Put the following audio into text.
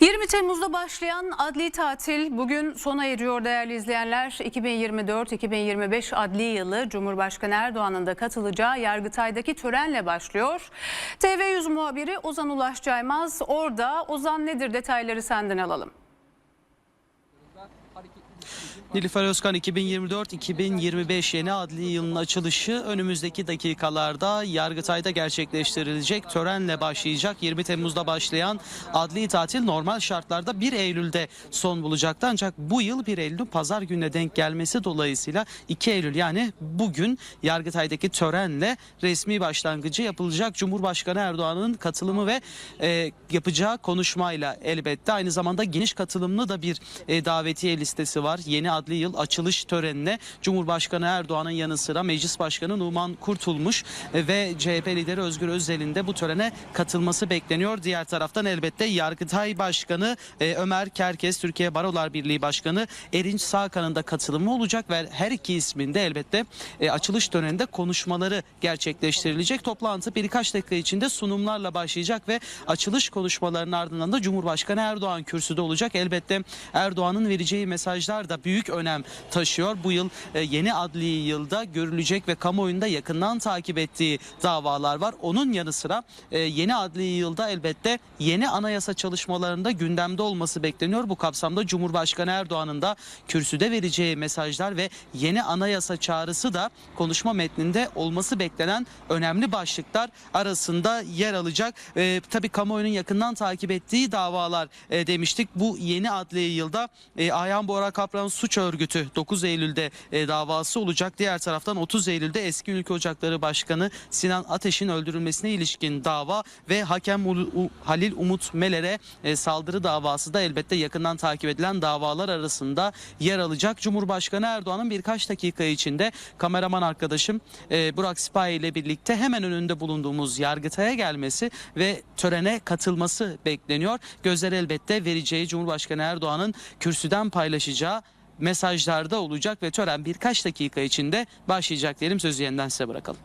20 Temmuz'da başlayan adli tatil bugün sona eriyor değerli izleyenler. 2024-2025 adli yılı Cumhurbaşkanı Erdoğan'ın da katılacağı Yargıtay'daki törenle başlıyor. TV100 muhabiri Ozan Ulaş Caymaz orada. Ozan nedir detayları senden alalım. Nilüfer Özkan 2024-2025 yeni adli yılının açılışı önümüzdeki dakikalarda Yargıtay'da gerçekleştirilecek törenle başlayacak. 20 Temmuz'da başlayan adli tatil normal şartlarda 1 Eylül'de son bulacaktı. Ancak bu yıl 1 Eylül'ün pazar gününe denk gelmesi dolayısıyla 2 Eylül yani bugün Yargıtay'daki törenle resmi başlangıcı yapılacak. Cumhurbaşkanı Erdoğan'ın katılımı ve e, yapacağı konuşmayla elbette aynı zamanda geniş katılımlı da bir e, davetiye listesi var. Yeni adli yıl açılış törenine Cumhurbaşkanı Erdoğan'ın yanı sıra Meclis Başkanı Numan Kurtulmuş e, ve CHP lideri Özgür Özel'in de bu törene katılması bekleniyor. Diğer taraftan elbette Yargıtay Başkanı e, Ömer Kerkez, Türkiye Barolar Birliği Başkanı Erinç Sağkan'ın da katılımı olacak ve her iki ismin de elbette e, açılış töreninde konuşmaları gerçekleştirilecek. Toplantı birkaç dakika içinde sunumlarla başlayacak ve açılış konuşmalarının ardından da Cumhurbaşkanı Erdoğan kürsüde olacak. Elbette Erdoğan'ın vereceği mesajlar da büyük önem taşıyor. Bu yıl e, yeni adli yılda görülecek ve kamuoyunda yakından takip ettiği davalar var. Onun yanı sıra e, yeni adli yılda elbette yeni anayasa çalışmalarında gündemde olması bekleniyor. Bu kapsamda Cumhurbaşkanı Erdoğan'ın da kürsüde vereceği mesajlar ve yeni anayasa çağrısı da konuşma metninde olması beklenen önemli başlıklar arasında yer alacak. E, tabii kamuoyunun yakından takip ettiği davalar e, demiştik. Bu yeni adli yılda e, Ayhan Bora Kaplan suç örgütü 9 Eylül'de e, davası olacak. Diğer taraftan 30 Eylül'de eski Ülke Ocakları Başkanı Sinan Ateş'in öldürülmesine ilişkin dava ve hakem Halil Umut Meler'e e, saldırı davası da elbette yakından takip edilen davalar arasında yer alacak. Cumhurbaşkanı Erdoğan'ın birkaç dakika içinde kameraman arkadaşım e, Burak Sipahi ile birlikte hemen önünde bulunduğumuz Yargıtay'a gelmesi ve törene katılması bekleniyor. Gözler elbette vereceği Cumhurbaşkanı Erdoğan'ın kürsüden paylaşacağı mesajlarda olacak ve tören birkaç dakika içinde başlayacak diyelim sözü yeniden size bırakalım.